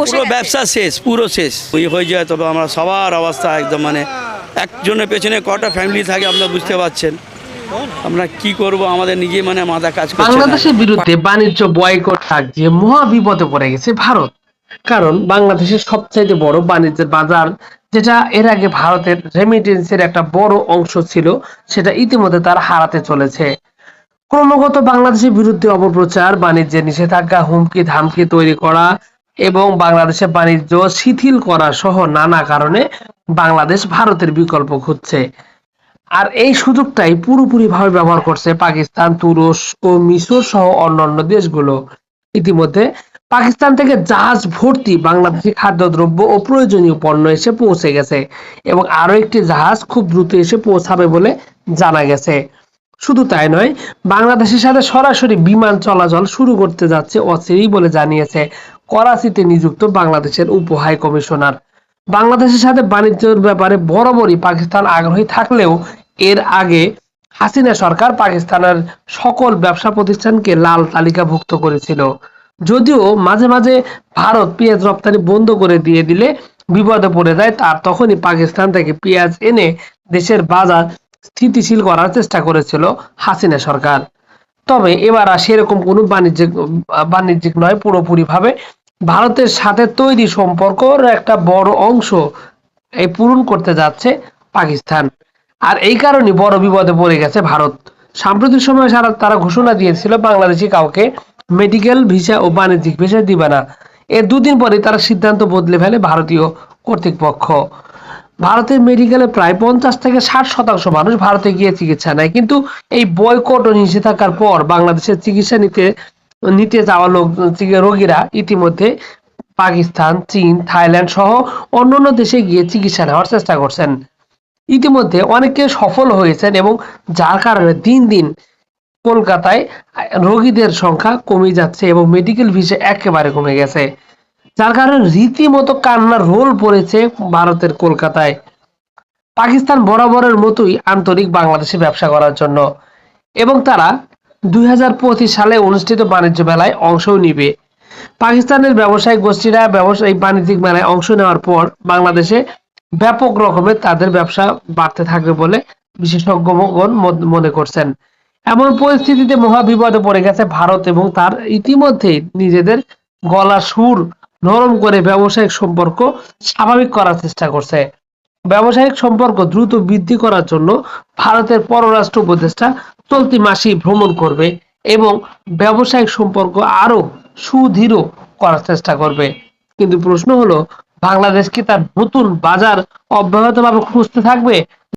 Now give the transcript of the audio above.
বসে পুরো ব্যবসা শেষ পুরো শেষ। ওই হয়ে যায় তবে আমরা সবার অবস্থা একদম মানে একজনের পেছনে কটা ফ্যামিলি থাকে আপনারা বুঝতে পারছেন। আমরা কি করব আমাদের নিজে মানে মাথা কাজ করছে বাংলাদেশের বিরুদ্ধে বাণিজ্য বয়কট থাকছে মহা বিপদে পড়ে গেছে ভারত। কারণ বাংলাদেশের সবচাইতে বড় বাণিজ্যের বাজার যেটা এর আগে ভারতের রেমিটেন্সের একটা বড় অংশ ছিল সেটা ইতিমধ্যে তারা হারাতে চলেছে। ক্রমাগত বাংলাদেশের বিরুদ্ধে অপপ্রচার বাণিজ্যের নিষেধাজ্ঞা হুমকি ধামকি তৈরি করা এবং বাংলাদেশের বাণিজ্য শিথিল করা সহ নানা কারণে বাংলাদেশ ভারতের বিকল্প খুঁজছে। আর এই সুযোগটাই পুরোপুরি ভাবে ব্যবহার করছে পাকিস্তান, তুরস্ক মিশর সহ অন্যান্য দেশগুলো। ইতিমধ্যে পাকিস্তান থেকে জাহাজ ভর্তি বাংলাদেশি খাদ্যদ্রব্য ও প্রয়োজনীয় পণ্য এসে পৌঁছে গেছে এবং আরও একটি জাহাজ খুব দ্রুত এসে পৌঁছাবে বলে জানা গেছে। শুধু তাই নয়, বাংলাদেশের সাথে সরাসরি বিমান চলাচল শুরু করতে যাচ্ছে অচিরেই বলে জানিয়েছে করাচিতে নিযুক্ত বাংলাদেশের উপ হাই কমিশনার। বাংলাদেশের সাথে বাণিজ্যের ব্যাপারে বরাবরই পাকিস্তান আগ্রহী থাকলেও এর আগে হাসিনা সরকার পাকিস্তানের সকল ব্যবসা প্রতিষ্ঠানকে লাল তালিকাভুক্ত করেছিল। যদিও মাঝে মাঝে ভারত পেঁয়াজ রপ্তানি বন্ধ করে দিয়ে দিলে বিপদে পড়ে যায়, তার তখনই পাকিস্তান থেকে পেঁয়াজ এনে দেশের বাজার স্থিতিশীল করার চেষ্টা করেছিল হাসিনা সরকার। তবে এবার আর সেরকম কোনো বাণিজ্যিক বাণিজ্যিক নয় পুরোপুরি ভাবে ভারতের সাথে তৈরি সম্পর্কর একটা বড় অংশ এই পূরণ করতে যাচ্ছে পাকিস্তান। আর এই কারণে বড় বিপদে পড়ে গেছে ভারত। সাম্প্রতিক সময়ে সারা তারা ঘোষণা দিয়েছিল বাংলাদেশি কাউকে মেডিকেল ভিসা ও বাণিজ্যিক ভিসা দিবে না। এর দুদিন পরে তারা সিদ্ধান্ত বদলে ফেলে ভারতীয় কর্তৃপক্ষ। ভারতের মেডিকেলে প্রায় পঞ্চাশ থেকে ষাট শতাংশ মানুষ ভারতে গিয়ে চিকিৎসা নেয়। কিন্তু এই বয়কট ও নিষেধাজ্ঞার পর বাংলাদেশের চিকিৎসা নিতে নিতে যাওয়া লোক রোগীরা ইতিমধ্যে পাকিস্তান, চীন, থাইল্যান্ড সহ অন্যান্য দেশে গিয়ে চিকিৎসা নেওয়ার চেষ্টা করছেন। ইতিমধ্যে অনেকে সফল হয়েছেন এবং যার কারণে দিন দিন কলকাতায় রোগীদের সংখ্যা কমে যাচ্ছে এবং মেডিকেল ভিসা একেবারে কমে গেছে। যার কারণে রীতিমতো কান্নার রোল পড়েছে ভারতের কলকাতায়। পাকিস্তান বরাবরের মতোই আন্তরিক বাংলাদেশে ব্যবসা করার জন্য। এবং তারা দুই সালে অনুষ্ঠিত বাণিজ্য মেলায় অংশও নিবে। পাকিস্তানের ব্যবসায়িক গোষ্ঠীরা ব্যবসায়িক বাণিজ্যিক মেলায় অংশ নেওয়ার পর বাংলাদেশে ব্যাপক রকমের তাদের ব্যবসা বাড়তে থাকবে বলে বিশেষজ্ঞগণ মনে করছেন। এমন পরিস্থিতিতে মহা বিপদে পড়ে গেছে ভারত এবং তার ইতিমধ্যেই নিজেদের গলা সুর নরম করে ব্যবসায়িক সম্পর্ক স্বাভাবিক করার চেষ্টা করছে। ব্যবসায়িক সম্পর্ক দ্রুত বৃদ্ধি করার জন্য ভারতের পররাষ্ট্র উপদেষ্টা চলতি মাসেই ভ্রমণ করবে এবং ব্যবসায়িক সম্পর্ক আরও সুদৃঢ় করার চেষ্টা করবে। কিন্তু প্রশ্ন হলো, বাংলাদেশ কি তার নতুন বাজার অব্যাহতভাবে খুঁজতে থাকবে?